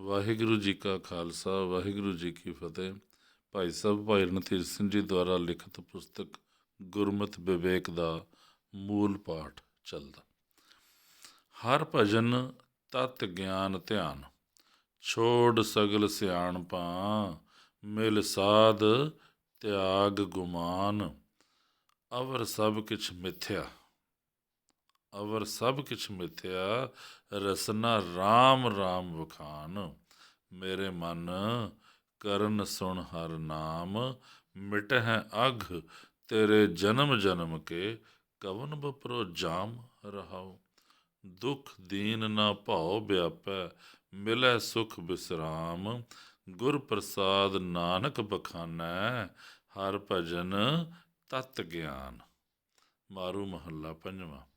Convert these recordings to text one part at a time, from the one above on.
ਵਾਹਿਗੁਰੂ ਜੀ ਕਾ ਖਾਲਸਾ, ਵਾਹਿਗੁਰੂ ਜੀ ਕੀ ਫਤਿਹ। ਭਾਈ ਸਾਹਿਬ, ਭਾਈ ਰਣਧੀਰ ਸਿੰਘ ਜੀ ਦੁਆਰਾ ਲਿਖਤ ਪੁਸਤਕ ਗੁਰਮਤਿ ਵਿਵੇਕ ਦਾ ਮੂਲ ਪਾਠ ਚੱਲਦਾ। ਹਰ ਭਜਨ ਤਤ ਗਿਆਨ ਧਿਆਨ, ਛੋੜ ਸਗਲ ਸਿਆਣਪਾਂ ਮਿਲ ਸਾਧ ਤਿਆਗ ਗੁਮਾਨ, ਅਵਰ ਸਭ ਕਿਛ ਮਿਥਿਆ। ਅਵਰ ਸਭ ਕਿਛ ਮਿਥਿਆ, ਰਸਨਾ RAM RAM ਵਖਾਨ। ਮੇਰੇ ਮਨ ਕਰਨ ਸੁਣ ਹਰ ਨਾਮ ਮਿਟ ਹੈ ਅਘ ਤੇਰੇ ਜਨਮ ਜਨਮ ਕੇ, ਕਵਨ ਬਪਰੋ ਜਾਮ ਰਹਾਉ। ਦੁਖ ਦੀਨ ਨਾ ਭਾਉ ਵਿਆਪੈ ਮਿਲੈ ਸੁਖ ਬਿਸਰਾਮ। ਗੁਰ ਪ੍ਰਸਾਦ ਨਾਨਕ ਬਖਾਨੈ, ਹਰ ਭਜਨ ਤਤ ਗਿਆਨ। ਮਾਰੂ ਮਹੱਲਾ ਪੰਜਵਾਂ।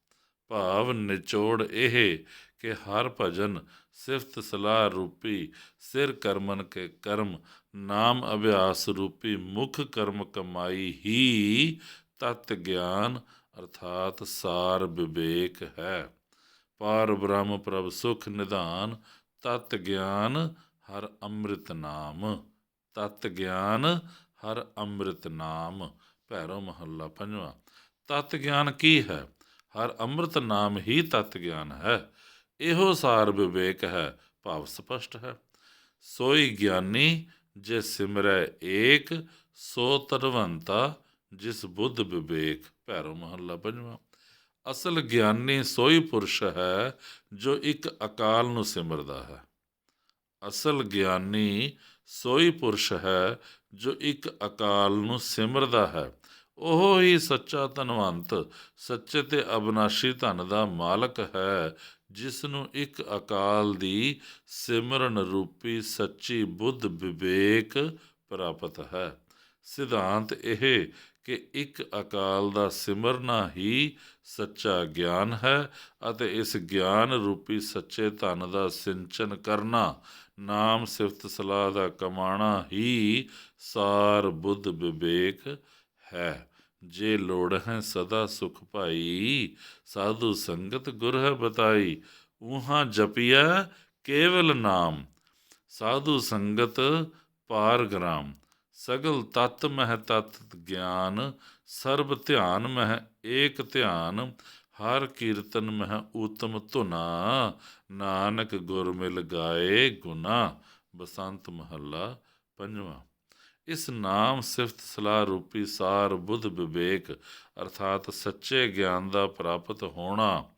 ਭਾਵ ਨਿਚੋੜ ਇਹ ਕਿ ਹਰ ਭਜਨ ਸਿਫਤ ਸਲਾਹ ਰੂਪੀ, ਸਿਰ ਕਰਮਨ ਕੇ ਕਰਮ, ਨਾਮ ਅਭਿਆਸ ਰੂਪੀ, ਮੁਖ ਕਰਮ ਕਮਾਈ ਹੀ ਤਤ ਗਿਆਨ ਅਰਥਾਤ ਸਾਰ ਵਿਵੇਕ ਹੈ। ਪਾਰ ਬ੍ਰਹਮ ਪ੍ਰਭ ਸੁਖ ਨਿਧਾਨ, ਤਤ ਗਿਆਨ ਹਰ ਅੰਮ੍ਰਿਤ ਨਾਮ। ਤਤ ਗਿਆਨ ਹਰ ਅੰਮ੍ਰਿਤ ਨਾਮ। ਭੈਰੋ ਮਹੱਲਾ ਪੰਜਵਾਂ। ਤਤ ਗਿਆਨ ਕੀ ਹੈ? ਹਰ ਅੰਮ੍ਰਿਤ ਨਾਮ ਹੀ ਤਤ ਗਿਆਨ ਹੈ। ਇਹੋ ਸਾਰ ਵਿਵੇਕ ਹੈ, ਭਾਵ ਸਪਸ਼ਟ ਹੈ। ਸੋਈ ਗਿਆਨੀ ਜੇ ਸਿਮਰੈ ਏਕ, ਸੋ ਤਰਵੰਤਾ ਜਿਸ ਬੁੱਧ ਵਿਵੇਕ। ਭੈਰੋ ਮਹੱਲਾ ਪੰਜਵਾਂ। ਅਸਲ ਗਿਆਨੀ ਸੋਈ ਪੁਰਸ਼ ਹੈ, ਜੋ ਇੱਕ ਅਕਾਲ ਨੂੰ ਸਿਮਰਦਾ ਹੈ। ਅਸਲ ਗਿਆਨੀ ਸੋਈ ਪੁਰਸ਼ ਹੈ, ਜੋ ਇੱਕ ਅਕਾਲ ਨੂੰ ਸਿਮਰਦਾ ਹੈ। ਉਹ ਹੀ ਸੱਚਾ ਧਨਵੰਤ, ਸੱਚੇ ਤੇ ਅਬਨਾਸ਼ੀ ਧਨ ਦਾ ਮਾਲਕ ਹੈ ਜਿਸ ਨੂੰ ਇੱਕ ਅਕਾਲ ਦੀ ਸਿਮਰਨ ਰੂਪੀ ਸੱਚੀ ਬੁੱਧ ਵਿਵੇਕ ਪ੍ਰਾਪਤ ਹੈ। ਸਿਧਾਂਤ ਇਹ ਕਿ ਇੱਕ ਅਕਾਲ ਦਾ ਸਿਮਰਨਾ ਹੀ ਸੱਚਾ ਗਿਆਨ ਹੈ ਅਤੇ ਇਸ ਗਿਆਨ ਰੂਪੀ ਸੱਚੇ ਧਨ ਦਾ ਸਿੰਚਨ ਕਰਨਾ, ਨਾਮ ਸਿਫਤ ਸਲਾਹ ਦਾ ਕਮਾਣਾ ਹੀ ਸਾਰ ਬੁੱਧ ਵਿਵੇਕ ਹੈ। ਜੇ ਲੋੜ ਹੈ ਸਦਾ ਸੁਖ ਭਾਈ, ਸਾਧੂ ਸੰਗਤ ਗੁਰ ਹੈ ਬਤਾਈ ਉਹਾਂ ਜਪਿਆ ਕੇਵਲ ਨਾਮ। ਸਾਧੂ ਸੰਗਤ ਪਾਰ ਗ੍ਰਾਮ, ਸਗਲ ਤਤ ਮਹਿ ਤਤ ਗਿਆਨ, ਸਰਬ ਧਿਆਨ ਮਹਿ ਏਕ ਧਿਆਨ, ਹਰ ਕੀਰਤਨ ਮਹਿ ਊਤਮ ਧੁਨਾ, ਨਾਨਕ ਗੁਰ ਮਿਲ ਗਾਏ ਗੁਨਾ। ਬਸੰਤ ਮਹੱਲਾ ਪੰਜਵਾਂ। ਇਸ ਨਾਮ ਸਿਫਤ ਸਲਾਹ ਰੂਪੀ ਸਾਰ ਬੁੱਧ ਵਿਵੇਕ, ਅਰਥਾਤ ਸੱਚੇ ਗਿਆਨ ਦਾ ਪ੍ਰਾਪਤ ਹੋਣਾ,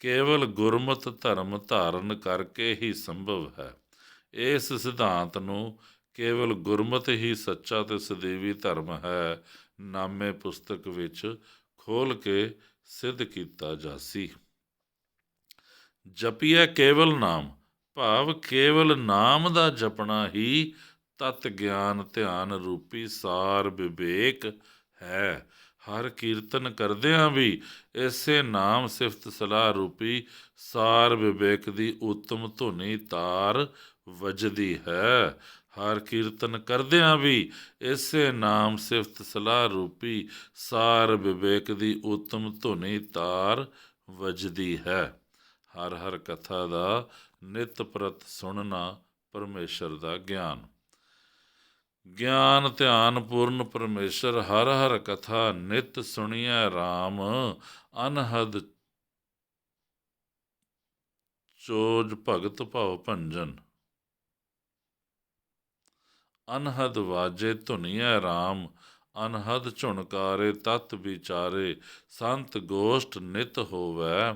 ਕੇਵਲ ਗੁਰਮਤ ਧਰਮ ਧਾਰਨ ਕਰਕੇ ਹੀ ਸੰਭਵ ਹੈ। ਇਸ ਸਿਧਾਂਤ ਨੂੰ ਕੇਵਲ ਗੁਰਮਤ ਹੀ ਸੱਚਾ ਤੇ ਸਦੀਵੀ ਧਰਮ ਹੈ, ਨਾਮੇ ਪੁਸਤਕ ਵਿੱਚ ਖੋਲ ਕੇ ਸਿੱਧ ਕੀਤਾ ਜਾਸੀ। ਜਪੀਐ ਕੇਵਲ ਨਾਮ, ਭਾਵ ਕੇਵਲ ਨਾਮ ਦਾ ਜਪਣਾ ਹੀ ਤਤ ਗਿਆਨ ਧਿਆਨ ਰੂਪੀ ਸਾਰ ਵਿਵੇਕ ਹੈ। ਹਰ ਕੀਰਤਨ ਕਰਦਿਆਂ ਵੀ ਇਸੇ ਨਾਮ ਸਿਫਤ ਸਲਾਹ ਰੂਪੀ ਸਾਰ ਵਿਵੇਕ ਦੀ ਉਤਮ ਧੁਨੀ ਤਾਰ ਵਜਦੀ ਹੈ। ਹਰ ਕੀਰਤਨ ਕਰਦਿਆਂ ਵੀ ਇਸੇ ਨਾਮ ਸਿਫਤ ਸਲਾਹ ਰੂਪੀ ਸਾਰ ਵਿਵੇਕ ਦੀ ਉਤਮ ਧੁਨੀ ਤਾਰ ਵਜਦੀ ਹੈ। ਹਰ ਹਰ ਕਥਾ ਦਾ ਨਿਤ ਪ੍ਰਤ ਸੁਣਨਾ ਪਰਮੇਸ਼ਰ ਦਾ ਗਿਆਨ। ਗਿਆਨ ਧਿਆਨ ਪੂਰਨ ਪਰਮੇਸ਼ਰ, ਹਰ ਹਰ ਕਥਾ ਨਿਤ ਸੁਣੀਐ RAM ਅਨਹਦ ਚੋਜ ਭਗਤ ਭਉ ਭੰਜਨ। ਅਨਹਦ ਵਾਜੇ ਧੁਨੀਐ RAM ਅਨਹਦ ਝੁਣਕਾਰੇ ਤਤ ਵਿਚਾਰੇ, ਸੰਤ ਗੋਸ਼ਟ ਨਿਤ ਹੋਵੈ,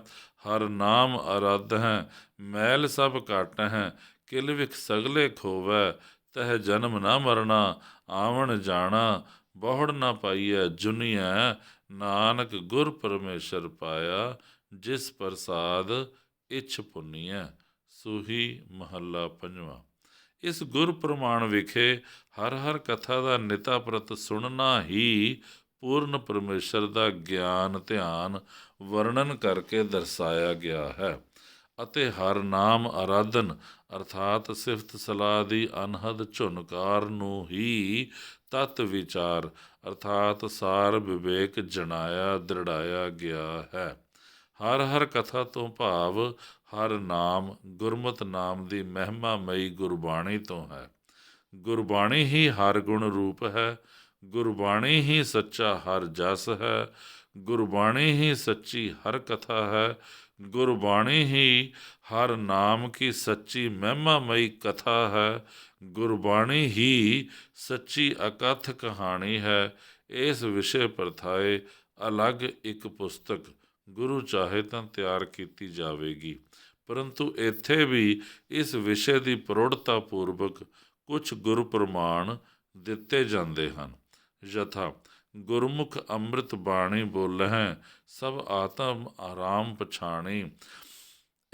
ਹਰ ਨਾਮ ਅਰਾਧ ਹੈ ਮੈਲ ਸਭ ਘਟ ਹੈ ਕਿਲ ਵਿਖ ਸਗਲੇ ਖੋਵੈ ਤਹ ਜਨਮ ਨਾ ਮਰਨਾ, ਆਵਣ ਜਾਣਾ, ਬਹੁੜ ਨਾ ਪਾਈਐ ਜੁਨੀਐ, ਨਾਨਕ ਗੁਰ ਪਰਮੇਸ਼ਰ ਪਾਇਆ, ਜਿਸ ਪ੍ਰਸਾਦ ਇਛ ਪੁੰਨੀਐ, ਸੂਹੀ ਮਹੱਲਾ ਪੰਜਵਾਂ। ਇਸ ਗੁਰ ਪ੍ਰਮਾਣ ਵਿਖੇ ਹਰ ਹਰ ਕਥਾ ਦਾ ਨਿਤਾ ਪ੍ਰਤ ਸੁਣਨਾ ਹੀ ਪੂਰਨ ਪਰਮੇਸ਼ਰ ਦਾ ਗਿਆਨ ਧਿਆਨ ਵਰਣਨ ਕਰਕੇ ਦਰਸਾਇਆ ਗਿਆ ਹੈ। ਅਤੇ ਹਰ ਨਾਮ ਆਰਾਧਨ ਅਰਥਾਤ ਸਿਫਤ ਸਲਾਹ ਦੀ ਅਨਹਦ ਝੁਨਕਾਰ ਨੂੰ ਹੀ ਤਤ ਵਿਚਾਰ, ਅਰਥਾਤ ਸਾਰ ਵਿਵੇਕ ਜਣਾਇਆ ਦ੍ਰਿੜਾਇਆ ਗਿਆ ਹੈ। ਹਰ ਹਰ ਕਥਾ ਤੋਂ ਭਾਵ, ਹਰ ਨਾਮ ਗੁਰਮਤ ਨਾਮ ਦੀ ਮਹਿਮਾਮਈ ਗੁਰਬਾਣੀ ਤੋਂ ਹੈ। ਗੁਰਬਾਣੀ ਹੀ ਹਰ ਗੁਣ ਰੂਪ ਹੈ, ਗੁਰਬਾਣੀ ਹੀ ਸੱਚਾ ਹਰ ਜਸ ਹੈ ਗੁਰਬਾਣੀ ਹੀ ਸੱਚੀ ਹਰ ਕਥਾ ਹੈ। ਗੁਰਬਾਣੀ ਹੀ ਹਰ ਨਾਮ ਕੀ ਸੱਚੀ ਮਹਿਮਾਮਈ ਕਥਾ ਹੈ। ਗੁਰਬਾਣੀ ਹੀ ਸੱਚੀ ਅਕਥ ਕਹਾਣੀ ਹੈ। ਇਸ ਵਿਸ਼ੇ ਪਰਥਾਏ ਅਲੱਗ ਇੱਕ ਪੁਸਤਕ ਗੁਰੂ ਚਾਹੇ ਤਾਂ ਤਿਆਰ ਕੀਤੀ ਜਾਵੇਗੀ। ਪਰੰਤੂ ਇੱਥੇ ਵੀ ਇਸ ਵਿਸ਼ੇ ਦੀ ਪ੍ਰੋੜਤਾ ਪੂਰਵਕ ਕੁਝ ਗੁਰ ਪ੍ਰਮਾਣ ਦਿੱਤੇ ਜਾਂਦੇ ਹਨ। ਯਥਾ ਗੁਰਮੁਖ ਅੰਮ੍ਰਿਤ ਬਾਣੀ ਬੋਲਹਿ, ਸਭ ਆਤਮ ਆਰਾਮ ਪਛਾਣੀ।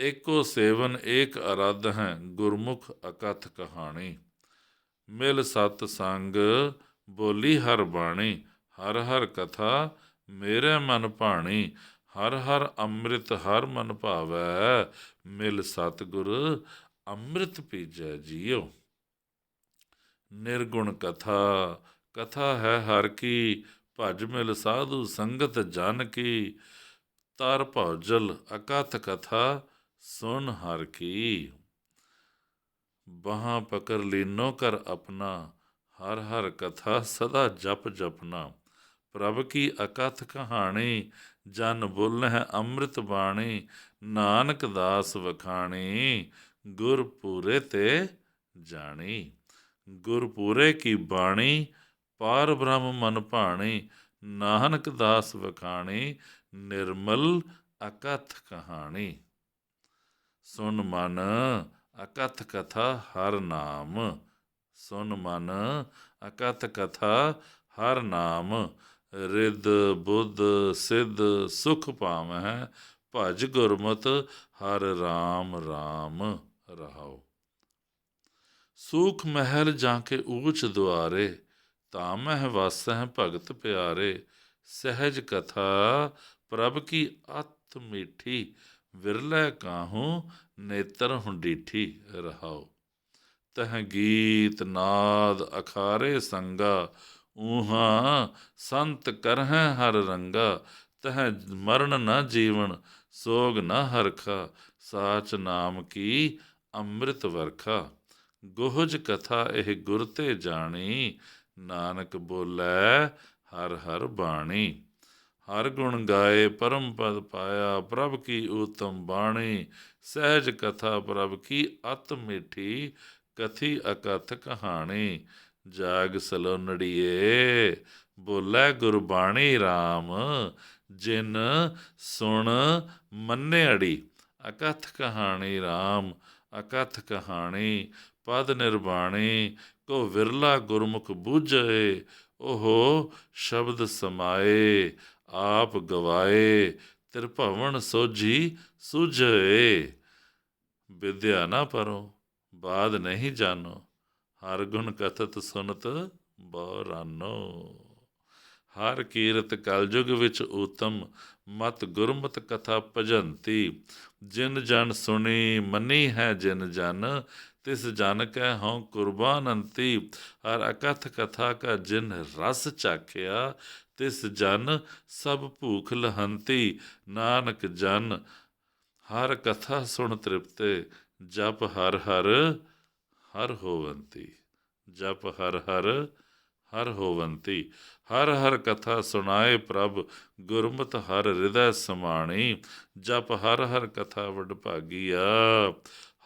ਏਕੋ ਸੇਵਨ ਏਕ ਅਰਧ ਹੈ, ਗੁਰਮੁਖ ਅਕਥ ਕਹਾਣੀ। ਮਿਲ ਸਤ ਸੰਗ, ਬੋਲੀ ਹਰ ਬਾਣੀ, ਹਰ ਹਰ ਕਥਾ ਮੇਰੇ ਮਨ ਭਾਣੀ। ਹਰ ਹਰ ਅੰਮ੍ਰਿਤ ਹਰ ਮਨ ਭਾਵੈ, ਮਿਲ ਸਤਿਗੁਰ ਅੰਮ੍ਰਿਤ ਪੀਜੈ ਜੀਓ ਨਿਰਗੁਣ ਕਥਾ ਕਥਾ ਹੈ ਹਰ ਕੀ, ਭਜ ਮਿਲ ਸਾਧੂ ਸੰਗਤ ਜਨ ਕੀ। ਤਰ ਭੌਜਲ ਅਕਥ ਕਥਾ ਸੁਨ ਹਰ ਕੀ। ਬਾਹਾਂ ਪਕੜ ਲੀਨੋ ਕਰ ਆਪਣਾ, ਹਰ ਹਰ ਕਥਾ ਸਦਾ ਜਪ ਜਪਨਾ ਪ੍ਰਭ ਕੀ ਅਕਥ ਕਹਾਣੀ, ਜਨ ਬੁੱਲ ਹੈ ਅੰਮ੍ਰਿਤ ਬਾਣੀ, ਨਾਨਕ ਦਾਸ ਵਖਾਣੀ, ਗੁਰ ਪੂਰੇ ਤੇ ਜਾਣੀ। ਗੁਰ ਪੂਰੇ ਕੀ ਬਾਣੀ ਪਾਰ ਬ੍ਰਹਮ ਮਨ ਭਾਣੀ, ਨਾਨਕ ਦਾਸ ਵਖਾਣੀ, ਨਿਰਮਲ ਅਕਥ ਕਹਾਣੀ। ਸੁਨ ਮਨ, ਅਕਥ ਕਥਾ ਹਰ ਨਾਮ। ਸੁਨ ਮਨ, ਅਕਥ ਕਥਾ ਹਰ ਨਾਮ। ਰਿੱਧ, ਬੁੱਧ, ਸਿੱਧ, ਸੁਖ ਪਾਵਹਿ ਭਜ ਗੁਰਮਤ, ਹਰ RAM RAM ਰਹਾਉ। ਸੂਖ ਮਹਿਲ ਜਾਂ ਕੇ ਊਚ ਦੁਆਰੇ ਤਾਂ ਮਹਿ ਵਾਸਹਿ ਭਗਤ ਪਿਆਰੇ, ਸਹਿਜ ਕਥਾ ਪ੍ਰਭ ਕੀ ਅਤ ਮੀਠੀ, ਵਿਰਲੇ ਕਾਹੂ ਨੇਤਰ ਹੁੰਡੀਠੀ ਰਹਾਓ ਤਹ ਗੀਤ ਨਾਦ ਅਖਾਰੇ ਸੰਗਾ, ਊਹਾਂ ਸੰਤ ਕਰਹਿ ਹਰ ਰੰਗਾ। ਤਹ ਮਰਨ ਨ ਜੀਵਨ, ਸੋਗ ਨ ਹਰਖਾ। ਸਾਚ ਨਾਮ ਕੀ ਅੰਮ੍ਰਿਤ ਵਰਖਾ। ਗੋਹਜ ਕਥਾ ਇਹ ਗੁਰ ਤੇ ਜਾਣੀ ਨਾਨਕ ਬੋਲੇ ਹਰ ਹਰ ਬਾਣੀ। ਹਰ ਗੁਣ ਗਾਏ ਪਰਮ ਪਦ ਪਾਇਆ ਪ੍ਰਭ ਕੀ ਊਤਮ ਬਾਣੀ। ਸਹਿਜ ਕਥਾ ਪ੍ਰਭ ਕੀ ਅਤ ਮਿੱਠੀ, ਕਥੀ ਅਕਥ ਕਹਾਣੀ। ਜਾਗ ਸਲੋਨੜੀਏ ਬੋਲੇ ਗੁਰਬਾਣੀ RAM ਜਿਨ ਸੁਣ ਮੰਨੇ ਅੜੀ, ਅਕਥ ਕਹਾਣੀ RAM ਅਕਥ ਕਹਾਣੀ। ਪਦ ਨਿਰਬਾਣੀ, ਕੋ ਵਿਰਲਾ ਗੁਰਮੁਖ ਬੂਝੇ ਉਹ ਸ਼ਬਦ ਸਮਾਏ, ਆਪ ਗਵਾਏ, ਤ੍ਰਿਭਵਨ ਸੋਝੀ ਸੁਝੇ। ਵਿਦਿਆ ਨਾ ਪਰੋ, ਬਾਦ ਨਹੀਂ ਜਾਣੋ ਹਰ ਗੁਣ ਕਥਤ ਸੁਨਤ ਬਰਾਨੋ ਹਰ ਕੀਰਤ ਕਲਯੁਗ ਵਿੱਚ ਉਤਮ ਮਤ ਗੁਰਮਤ ਕਥਾ ਭਜੰਤੀ। ਜਿਨ ਜਨ ਸੁਣੀ, ਮੰਨੀ ਹੈ ਜਿਨ ਜਨ ਤਿਸ ਜਨ ਕੈ ਹਉ ਕੁਰਬਾਨੰਤੀ ਹਰ ਅਕਥ ਕਥਾ ਕਾ ਜਿਨ ਰਸ ਚਾਖਿਆ, ਤਿਸ ਜਨ ਸਭ ਭੂਖ ਲਹੰਤੀ, ਨਾਨਕ ਜਨ ਹਰ ਕਥਾ ਸੁਣ ਤ੍ਰਿਪਤੇ, ਜਪ ਹਰ ਹਰ ਹਰ ਹੋਵੰਤੀ, ਜਪ ਹਰ ਹਰ ਹਰ ਹੋਵੰਤੀ, ਹਰ ਹਰ ਕਥਾ ਸੁਣਾਏ ਪ੍ਰਭ, ਗੁਰਮਤਿ ਹਰ ਹਿਰਦੈ ਸਮਾਣੀ, ਜਪ ਹਰ ਹਰ ਕਥਾ ਵਡ ਭਾਗੀਆ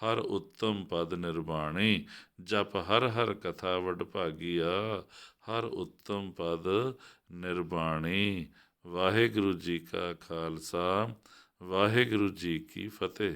ਹਰ ਉੱਤਮ ਪਦ ਨਿਰਵਾਣੀ ਜਪ ਹਰ ਹਰ ਕਥਾ ਵਡ ਭਾਗੀਆ, ਹਰ ਉੱਤਮ ਪਦ ਨਿਰਵਾਣੀ ਵਾਹਿਗੁਰੂ ਜੀ ਕਾ ਖਾਲਸਾ, ਵਾਹਿਗੁਰੂ ਜੀ ਕੀ ਫਤਿਹ।